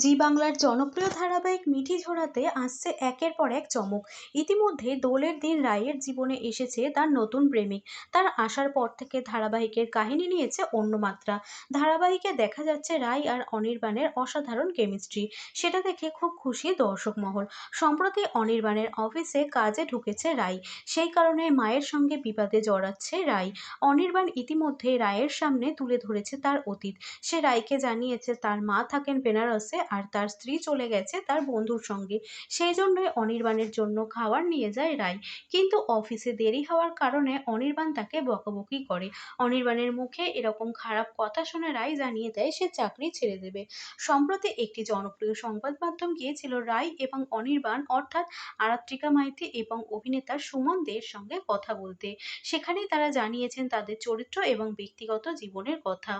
জি বাংলার জনপ্রিয় ধারাবাহিক মিঠি ঝোড়াতে আসছে একের পর এক চমক। ইতিমধ্যে দোলের দিন রায়ের জীবনে এসেছে তার নতুন প্রেমিক। তার আসার পর থেকে ধারাবাহিকের কাহিনী নিয়েছে অন্য মাত্রা। ধারাবাহিকে দেখা যাচ্ছে রায় আর অনির্বাণের অসাধারণ কেমিস্ট্রি। সেটা দেখে খুব খুশি দর্শক মহল। সম্প্রতি অনির্বাণের অফিসে কাজে ঢুকেছে রায়। সেই কারণে মায়ের সঙ্গে বিবাদে জড়াচ্ছে রায়। অনির্বাণ ইতিমধ্যে রায়ের সামনে তুলে ধরেছে তার অতীত। সে রায়কে জানিয়েছে তার মা থাকেন বেনারসে আর তার স্ত্রী চলে গেছে তার বন্ধুর সঙ্গে। সেই জন্যই অনির্বাণের জন্য খাবার নিয়ে যায় রায়। কিন্তু অফিসে দেরি হওয়ার কারণে অনির্বাণ তাকে বকাবকি করে। অনির্বাণের মুখে এরকম খারাপ কথা শুনে রায় জানিয়ে দেয়, সে চাকরি ছেড়ে দেবে। সম্প্রতি একটি জনপ্রিয় সংবাদ মাধ্যম গিয়েছিল রায় এবং অনির্বাণ, অর্থাৎ আরাত্রিকা মাইতি এবং অভিনেতা সুমন দের সঙ্গে কথা বলতে। সেখানেই তারা জানিয়েছেন তাদের চরিত্র এবং ব্যক্তিগত জীবনের কথা।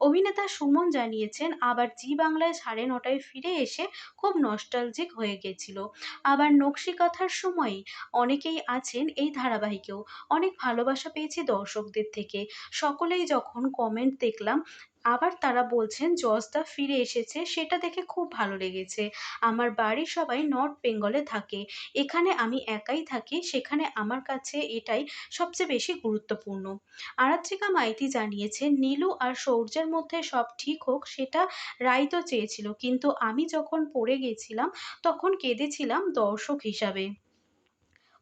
অভিনেতা সুমন জানিয়েছেন, আবার জি বাংলায় সাড়ে নটায় ফিরে এসে খুব নস্টালজিক হয়ে গেছিল। আবার নকশি কথার সময়ই অনেকেই আছেন এই ধারাবাহিকেও। অনেক ভালোবাসা পেয়েছি দর্শকদের থেকে। সকলেই যখন কমেন্ট দেখলাম আবার তারা বলছেন জজদা ফিরে এসেছে, সেটা দেখে খুব ভালো লেগেছে। আমার বাড়ির সবাই নর্থ বেঙ্গলে থাকে। এখানে আমি একাই থাকি, সেখানে আমার কাছে এটাই সবচেয়ে বেশি গুরুত্বপূর্ণ। আরাত্রিকা মাইতি জানিয়েছে নীলু আর সৌর্যের মধ্যে সব ঠিক হোক, সেটা রাই তো চেয়েছিল। কিন্তু আমি যখন পড়ে গেছিলাম, তখন কেঁদেছিলাম দর্শক হিসাবে।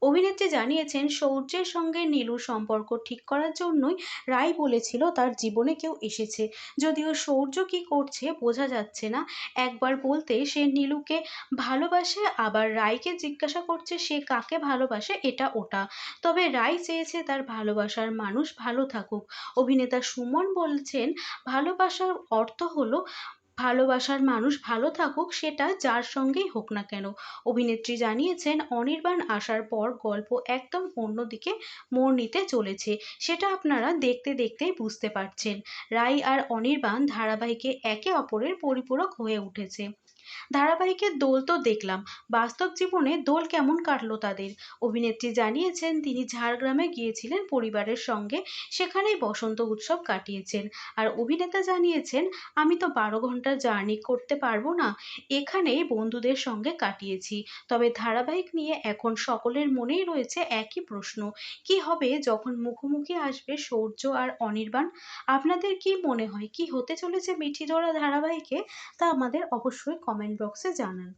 অভিনেত্রী জানিয়েছেন, সৌর্যের সঙ্গে নীলুর সম্পর্ক ঠিক করার জন্যই রায় বলেছিল তার জীবনে কেউ এসেছে। যদিও সৌর্য কি করছে বোঝা যাচ্ছে না। একবার বলতে সে নীলুকে ভালোবাসে, আবার রায়কে জিজ্ঞাসা করছে সে কাকে ভালোবাসে এটা ওটা। তবে রায় চেয়েছে তার ভালোবাসার মানুষ ভালো থাকুক। অভিনেতা সুমন বলছেন, ভালোবাসার অর্থ হলো ভালোবাসার মানুষ ভালো থাকুক, সেটা যার সঙ্গেই হোক না কেন। অভিনেত্রী জানিয়েছেন, অনির্বাণ আসার পর গল্প একদম অন্যদিকে মোড় নিতে চলেছে। সেটা আপনারা দেখতে দেখতেই বুঝতে পারছেন। রাই আর অনির্বাণ ধারাবাহিকে একে অপরের পরিপূরক হয়ে উঠেছে। ধারাবাহিকের দোল তো দেখলাম। বাস্তব জীবনে দোল কেমন কাটলো তাদের? অভিনেত্রী জানিয়েছেন, তিনি ঝাড়গ্রামে গিয়েছিলেন পরিবারের সঙ্গে, সেখানেই বসন্ত উৎসব কাটিয়েছেন। আর অভিনেতা জানিয়েছেন, আমি তো বারো ঘণ্টা জার্নি করতে পারব না, এখানেই বন্ধুদের সঙ্গে কাটিয়েছি। তবে ধারাবাহিক নিয়ে এখন সকলের মনেই রয়েছে একই প্রশ্ন, কি হবে যখন মুখোমুখি আসবে সৌর্য আর অনির্বাণ? আপনাদের কি মনে হয়, কি হতে চলেছে মিঠি জোড়া ধারাবাহিকে? তা আমাদের অবশ্যই কমেন্ট বক্সে জানান।